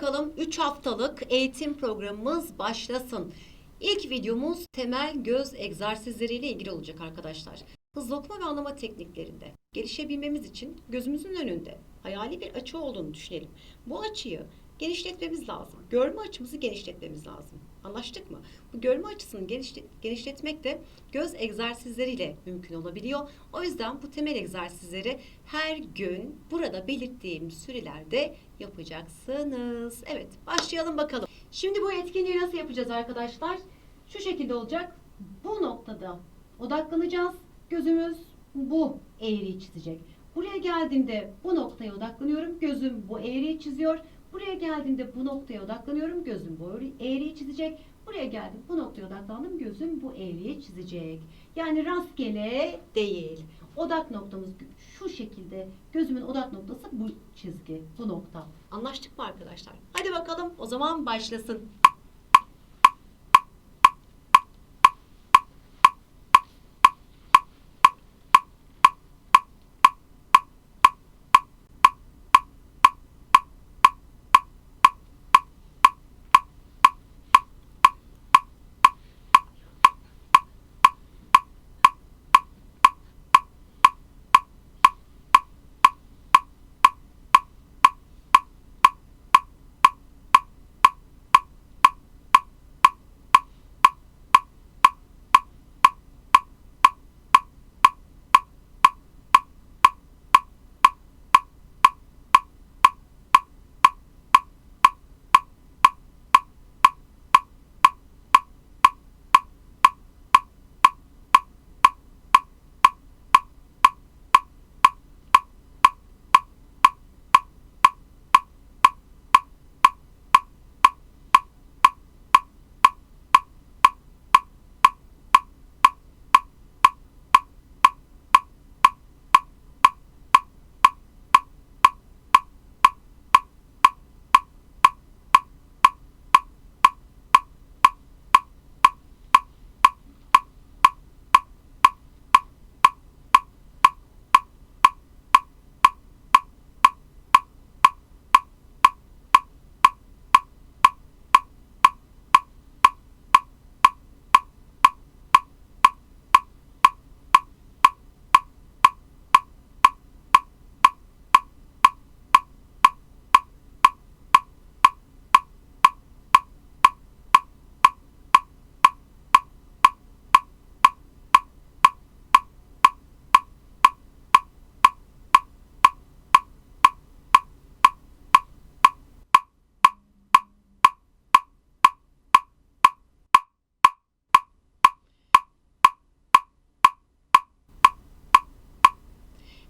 Bakalım 3 haftalık eğitim programımız başlasın. İlk videomuz temel göz egzersizleriyle ilgili olacak arkadaşlar. Hızlı okuma ve anlama tekniklerinde gelişebilmemiz için gözümüzün önünde hayali bir açı olduğunu düşünelim. Bu açıyı genişletmemiz lazım. Görme açımızı genişletmemiz lazım. Anlaştık mı? Bu görme açısını genişle- genişletmek de göz egzersizleriyle mümkün olabiliyor. O yüzden bu temel egzersizleri her gün burada belirttiğim sürelerde yapacaksınız. Evet, başlayalım bakalım. Şimdi bu etkinliği nasıl yapacağız arkadaşlar? Şu şekilde olacak. Bu noktada odaklanacağız. Gözümüz bu eğriyi çizecek. Buraya geldiğimde bu noktaya odaklanıyorum. Gözüm bu eğriyi çiziyor. Buraya geldiğimde bu noktaya odaklanıyorum. Gözüm bu eğriyi çizecek. Buraya geldim. Bu noktaya odaklandım. Gözüm bu eğriyi çizecek. Yani rastgele değil. Odak noktamız şu şekilde. Gözümün odak noktası bu çizgi, bu nokta. Anlaştık mı arkadaşlar? Hadi bakalım o zaman başlasın.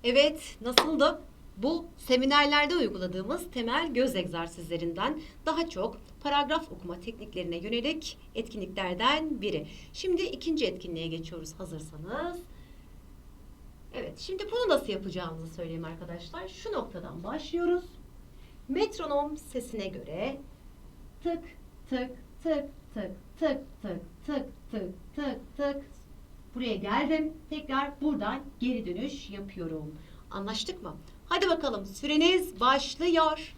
Evet, nasıldı? Bu seminerlerde uyguladığımız temel göz egzersizlerinden daha çok paragraf okuma tekniklerine yönelik etkinliklerden biri. Şimdi ikinci etkinliğe geçiyoruz hazırsanız. Evet, şimdi bunu nasıl yapacağımızı söyleyeyim arkadaşlar. Şu noktadan başlıyoruz. Metronom sesine göre tık tık tık tık tık tık tık tık tık tık Buraya geldim. Tekrar buradan geri dönüş yapıyorum. Anlaştık mı? Hadi bakalım süreniz başlıyor.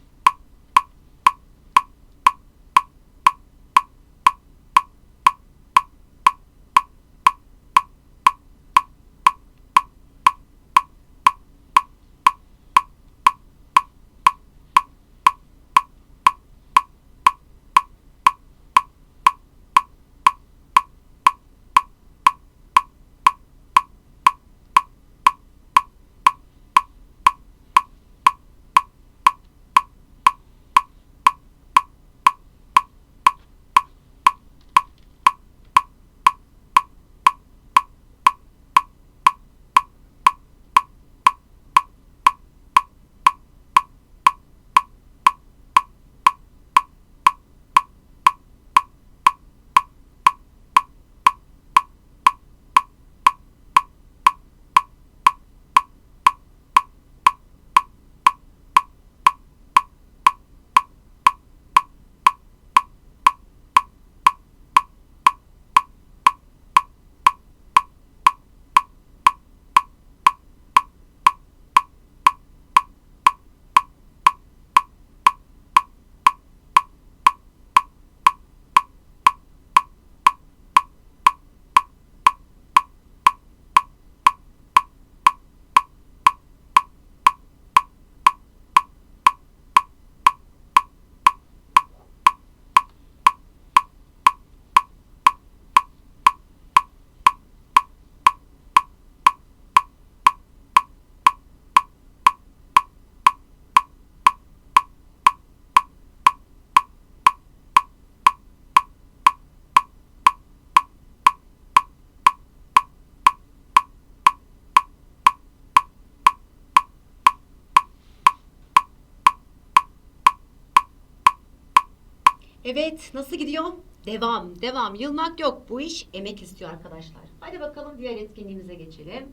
Evet, nasıl gidiyor? Devam, devam. Yılmak yok. Bu iş emek istiyor arkadaşlar. Hadi bakalım diğer etkinliğimize geçelim.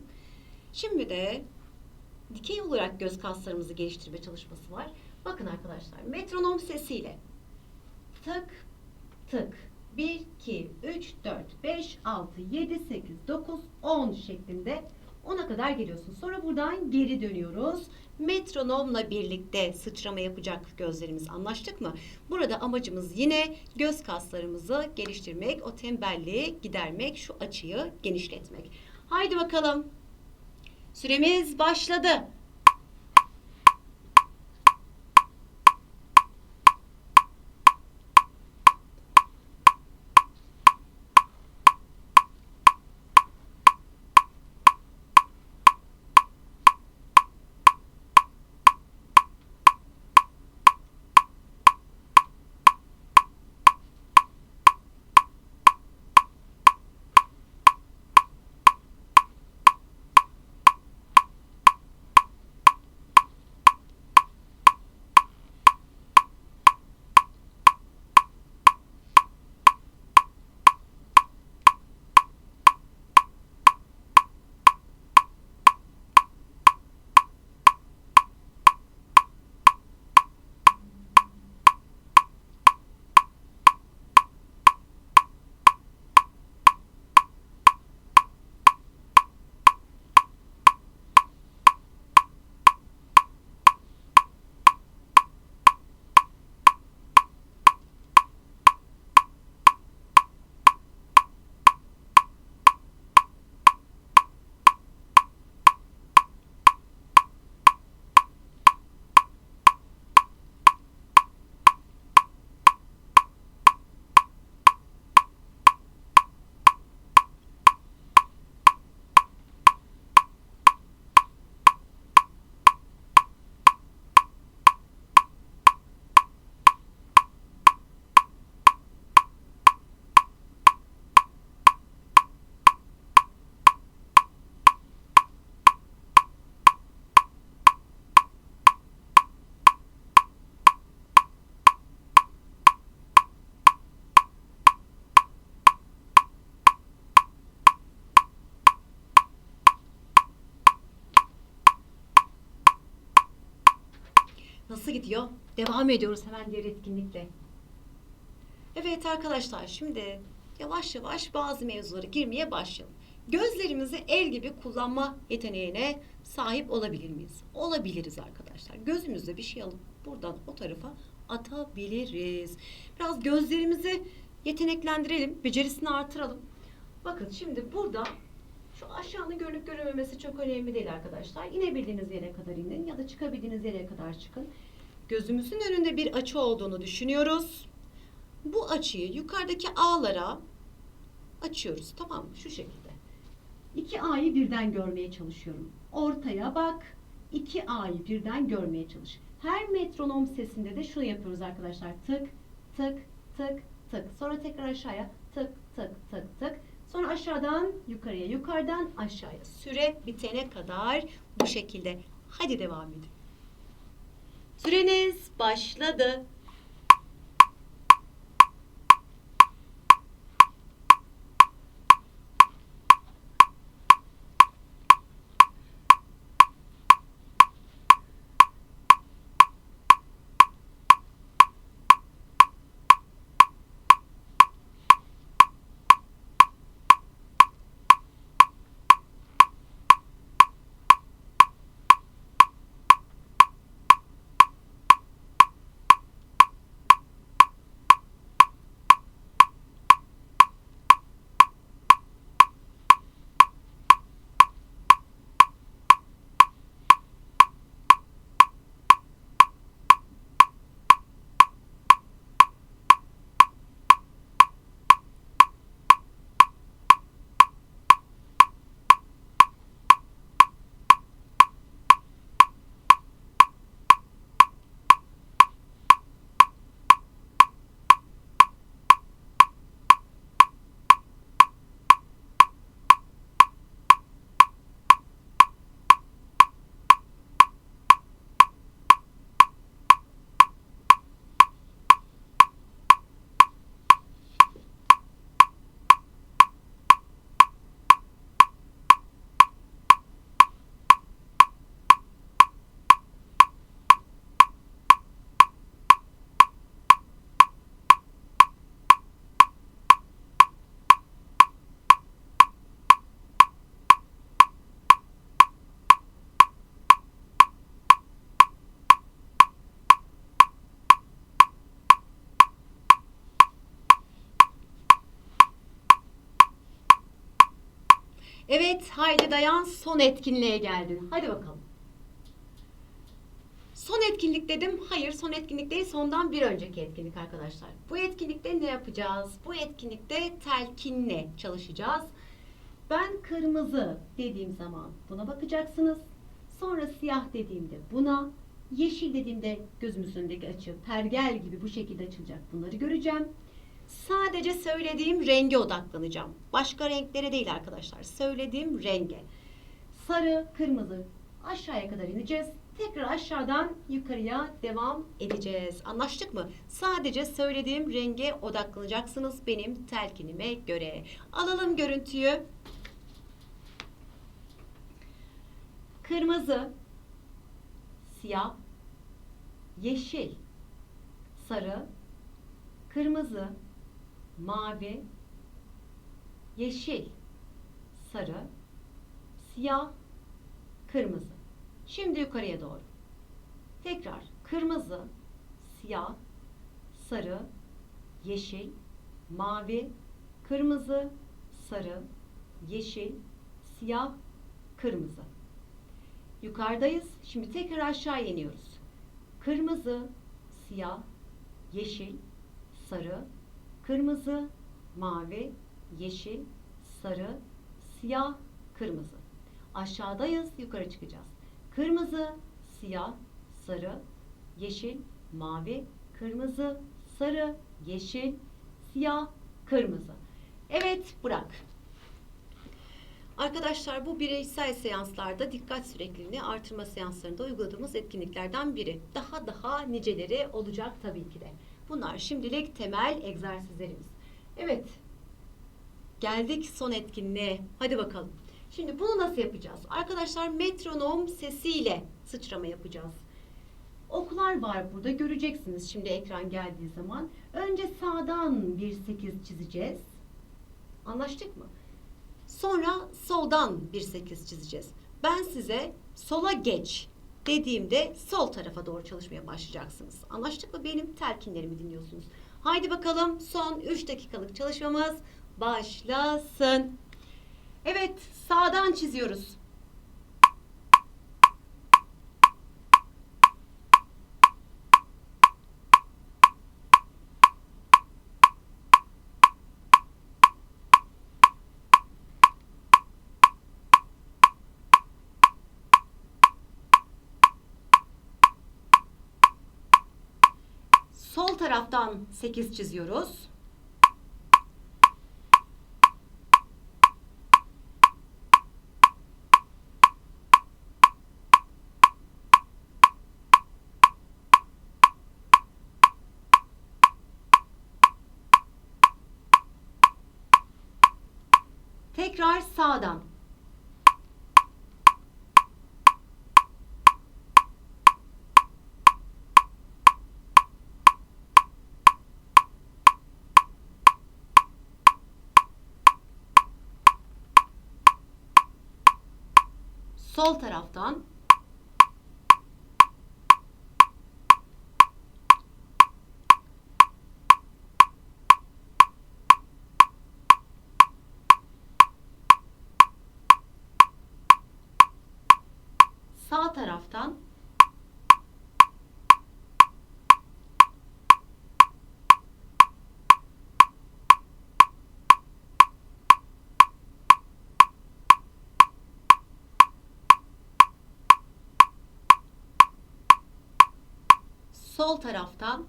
Şimdi de dikey olarak göz kaslarımızı geliştirme çalışması var. Bakın arkadaşlar, metronom sesiyle tık tık 1, 2, 3, 4, 5, 6, 7, 8, 9, 10 şeklinde 10'a kadar geliyorsun. Sonra buradan geri dönüyoruz. Metronomla birlikte sıçrama yapacak gözlerimiz anlaştık mı? Burada amacımız yine göz kaslarımızı geliştirmek, o tembelliği gidermek, şu açıyı genişletmek. Haydi bakalım. Süremiz başladı. Nasıl gidiyor? Devam ediyoruz hemen diğer etkinlikle. Evet arkadaşlar şimdi yavaş yavaş bazı mevzulara girmeye başlayalım. Gözlerimizi el gibi kullanma yeteneğine sahip olabilir miyiz? Olabiliriz arkadaşlar. Gözümüzde bir şey alıp buradan o tarafa atabiliriz. Biraz gözlerimizi yeteneklendirelim, becerisini artıralım. Bakın şimdi burada şu aşağının görünüp görünmemesi çok önemli değil arkadaşlar. İnebildiğiniz yere kadar inin ya da çıkabildiğiniz yere kadar çıkın. Gözümüzün önünde bir açı olduğunu düşünüyoruz. Bu açıyı yukarıdaki ağlara açıyoruz. Tamam mı? Şu şekilde. İki A'yı birden görmeye çalışıyorum. Ortaya bak. iki A'yı birden görmeye çalış. Her metronom sesinde de şunu yapıyoruz arkadaşlar. Tık, tık, tık, tık. Sonra tekrar aşağıya tık, tık, tık, tık. Sonra aşağıdan yukarıya, yukarıdan aşağıya. Süre bitene kadar bu şekilde. Hadi devam edin. Süreniz başladı. Evet, haydi dayan son etkinliğe geldin. Hadi bakalım. Son etkinlik dedim. Hayır, son etkinlik değil. Sondan bir önceki etkinlik arkadaşlar. Bu etkinlikte ne yapacağız? Bu etkinlikte telkinle çalışacağız. Ben kırmızı dediğim zaman buna bakacaksınız. Sonra siyah dediğimde buna, yeşil dediğimde gözümüzün önündeki açı pergel gibi bu şekilde açılacak. Bunları göreceğim. Sadece söylediğim renge odaklanacağım. Başka renklere değil arkadaşlar. Söylediğim renge. Sarı, kırmızı aşağıya kadar ineceğiz. Tekrar aşağıdan yukarıya devam edeceğiz. Anlaştık mı? Sadece söylediğim renge odaklanacaksınız benim telkinime göre. Alalım görüntüyü. Kırmızı, siyah, yeşil, sarı, kırmızı, mavi, yeşil, sarı, siyah, kırmızı. Şimdi yukarıya doğru. Tekrar kırmızı, siyah, sarı, yeşil, mavi, kırmızı, sarı, yeşil, siyah, kırmızı. Yukarıdayız. Şimdi tekrar aşağı iniyoruz. Kırmızı, siyah, yeşil, sarı, kırmızı, mavi, yeşil, sarı, siyah, kırmızı. Aşağıdayız, yukarı çıkacağız. Kırmızı, siyah, sarı, yeşil, mavi, kırmızı, sarı, yeşil, siyah, kırmızı. Evet, bırak. Arkadaşlar bu bireysel seanslarda dikkat sürekliliğini artırma seanslarında uyguladığımız etkinliklerden biri. Daha daha niceleri olacak tabii ki de. Bunlar şimdilik temel egzersizlerimiz. Evet. Geldik son etkinliğe. Hadi bakalım. Şimdi bunu nasıl yapacağız? Arkadaşlar metronom sesiyle sıçrama yapacağız. Oklar var burada göreceksiniz şimdi ekran geldiği zaman. Önce sağdan bir 8 çizeceğiz. Anlaştık mı? Sonra soldan bir 8 çizeceğiz. Ben size sola geç dediğimde sol tarafa doğru çalışmaya başlayacaksınız. Anlaştık mı? Benim telkinlerimi dinliyorsunuz. Haydi bakalım son 3 dakikalık çalışmamız başlasın. Evet, sağdan çiziyoruz. Sol taraftan 8 çiziyoruz. Tekrar sağdan. Sol taraftan. Sağ taraftan. Sol taraftan.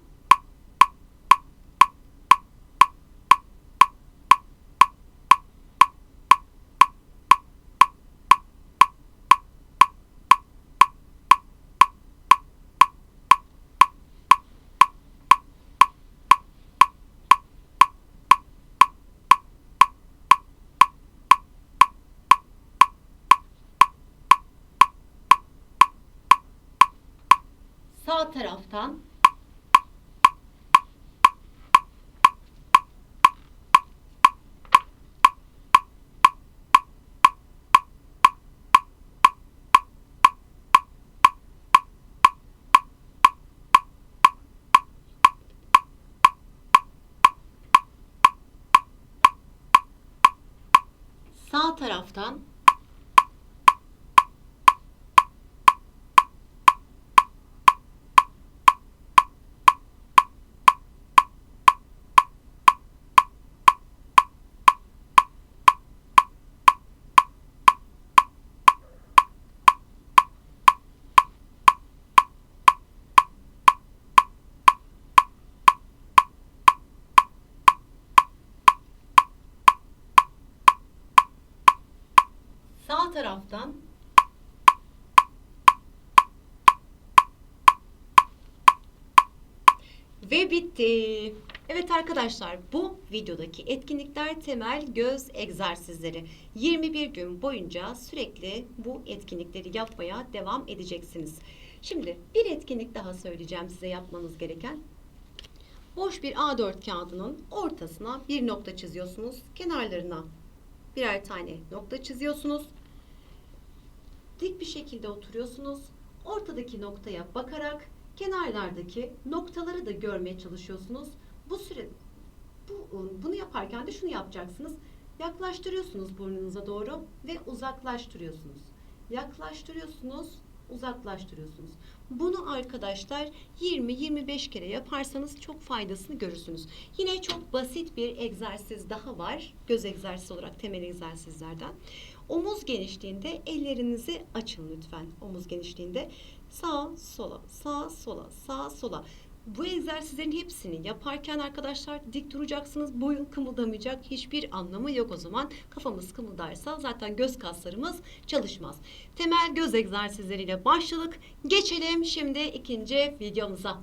Sağ taraftan. Sağ taraftan. Sağ taraftan Ve bitti. Evet arkadaşlar bu videodaki etkinlikler temel göz egzersizleri. 21 gün boyunca sürekli bu etkinlikleri yapmaya devam edeceksiniz. Şimdi bir etkinlik daha söyleyeceğim size yapmanız gereken. Boş bir A4 kağıdının ortasına bir nokta çiziyorsunuz. Kenarlarına birer tane nokta çiziyorsunuz. Dik bir şekilde oturuyorsunuz. Ortadaki noktaya bakarak kenarlardaki noktaları da görmeye çalışıyorsunuz. Bu süre bu, bunu yaparken de şunu yapacaksınız. Yaklaştırıyorsunuz burnunuza doğru ve uzaklaştırıyorsunuz. Yaklaştırıyorsunuz, uzaklaştırıyorsunuz. Bunu arkadaşlar 20-25 kere yaparsanız çok faydasını görürsünüz. Yine çok basit bir egzersiz daha var. Göz egzersizi olarak temel egzersizlerden. Omuz genişliğinde ellerinizi açın lütfen. Omuz genişliğinde sağa sola, sağa sola, sağa sola. Bu egzersizlerin hepsini yaparken arkadaşlar dik duracaksınız. Boyun kımıldamayacak. Hiçbir anlamı yok o zaman. Kafamız kımıldarsa zaten göz kaslarımız çalışmaz. Temel göz egzersizleriyle başladık. Geçelim şimdi ikinci videomuza.